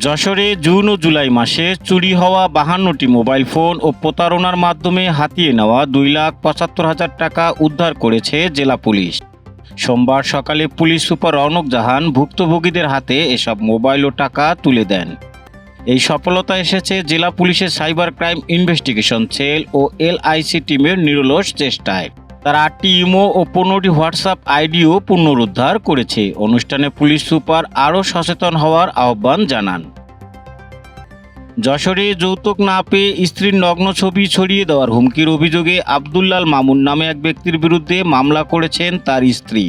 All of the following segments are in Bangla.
যশোরে জুন ও জুলাই মাসে চুরি হওয়া বাহান্নটি মোবাইল ফোন ও প্রতারণার মাধ্যমে হাতিয়ে নেওয়া দুই লাখ পঁচাত্তর হাজার টাকা উদ্ধার করেছে জেলা পুলিশ। সোমবার সকালে পুলিশ সুপার রৌনক জাহান ভুক্তভোগীদের হাতে এসব মোবাইল ও টাকা তুলে দেন। এই সফলতা এসেছে জেলা পুলিশের সাইবার ক্রাইম ইনভেস্টিগেশন সেল ও এলআইসি টিমের নিরলস চেষ্টায়। তারা আটটি ইমো ও পনেরোটি হোয়াটসঅ্যাপ আইডিও পুনরুদ্ধার করেছে। অনুষ্ঠানে পুলিশ সুপার আরও সচেতন হওয়ার আহ্বান জানান। যশোরে যৌতুক না পেয়ে স্ত্রীর নগ্ন ছবি ছড়িয়ে দেওয়ার হুমকির অভিযোগে আবদুল্লাল মামুন নামে এক ব্যক্তির বিরুদ্ধে মামলা করেছেন তার স্ত্রী।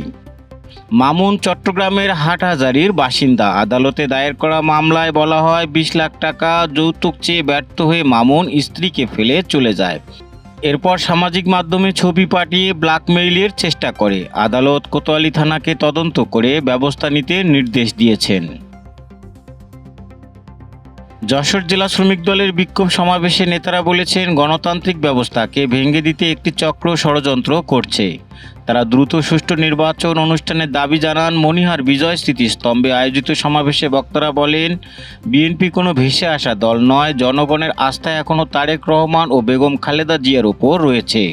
মামুন চট্টগ্রামের হাটহাজারির বাসিন্দা। আদালতে দায়ের করা মামলায় বলা হয়, বিশ লাখ টাকা যৌতুক চেয়ে ব্যর্থ হয়ে মামুন স্ত্রীকে ফেলে চলে যায়। এরপর সামাজিক মাধ্যমে ছবি পাঠিয়ে ব্ল্যাকমেইলের চেষ্টা করে। আদালত কোতোয়ালি থানাকে তদন্ত করে ব্যবস্থা নিতে নির্দেশ দিয়েছেন। যশোর জেলা শ্রমিক দলের বিক্ষোভ সমাবেশে নেতারা বলেছেন, গণতান্ত্রিক ব্যবস্থাকে ভেঙে দিতে একটি চক্র ষড়যন্ত্র করছে। তারা দ্রুত সুষ্ঠু নির্বাচন অনুষ্ঠানের দাবি জানান, মনিহার বিজয় স্মৃতিস্তম্ভে আয়োজিত সমাবেশে বক্তারা বলেন, বিএনপি কোনো ভেসে আসা দল নয়, জনগণের আস্থা এখনও তারেক রহমান ও বেগম খালেদা জিয়ার ওপর রয়েছে।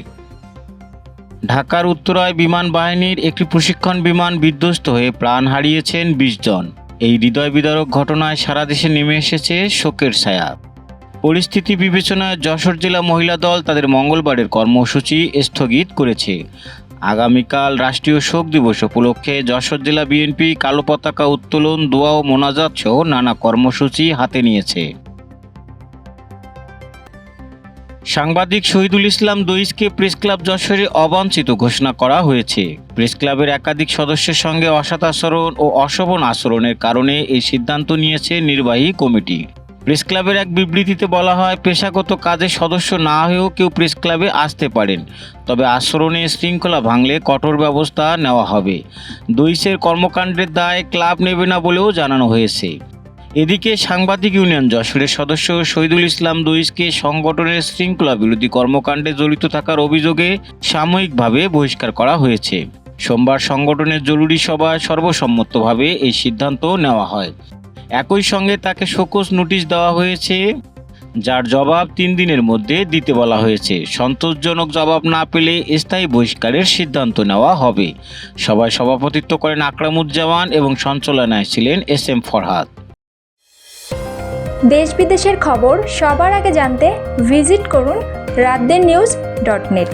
ঢাকার উত্তরায় বিমান বাহিনীর একটি প্রশিক্ষণ বিমান বিধ্বস্ত হয়ে প্রাণ হারিয়েছেন বিশ জন। এই হৃদয় বিদারক ঘটনায় সারা দেশে নেমে এসেছে শোকের ছায়া। পরিস্থিতি বিবেচনায় যশোর জেলা মহিলা দল তাদের মঙ্গলবারের কর্মসূচি স্থগিত করেছে। আগামীকাল রাষ্ট্রীয় শোক দিবস উপলক্ষে যশোর জেলা বিএনপি কালো পতাকা উত্তোলন, দোয়া ও মোনাজাত সহ নানা কর্মসূচি হাতে নিয়েছে। সাংবাদিক শহীদুল ইসলাম দইসকে প্রেস ক্লাব যশোরে অবাঞ্ছিত ঘোষণা করা হয়েছে। প্রেস ক্লাবের একাধিক সদস্যের সঙ্গে অসৎ আচরণ ও অশোভন আচরণের কারণে এই সিদ্ধান্ত নিয়েছে নির্বাহী কমিটি। প্রেস ক্লাবের এক বিবৃতিতে বলা হয়, পেশাগত কাজে সদস্য না হয়েও কেউ প্রেস ক্লাবে আসতে পারেন, তবে আচরণে শৃঙ্খলা ভাঙলে কঠোর ব্যবস্থা নেওয়া হবে। দইসের কর্মকাণ্ডের দায় ক্লাব নেবে না বলেও জানানো হয়েছে। এদিকে সাংবাদিক ইউনিয়ন যশোরের সদস্য শহীদুল ইসলাম দুইসকে সংগঠনের শৃঙ্খলা বিরোধী কর্মকাণ্ডে জড়িত থাকার অভিযোগে সাময়িকভাবে বহিষ্কার করা হয়েছে। সোমবার সংগঠনের জরুরি সভায় সর্বসম্মতভাবে এই সিদ্ধান্ত নেওয়া হয়। একই সঙ্গে তাকে শোকজ নোটিশ দেওয়া হয়েছে, যার জবাব তিন দিনের মধ্যে দিতে বলা হয়েছে। সন্তোষজনক জবাব না পেলে স্থায়ী বহিষ্কারের সিদ্ধান্ত নেওয়া হবে। সভায় সভাপতিত্ব করেন আকরামুজ্জামান এবং সঞ্চালনায় ছিলেন এস এম ফরহাদ। দেশ বিদেশের খবর সবার আগে জানতে ভিজিট করুন রাতদের নিউজ ডট নেট।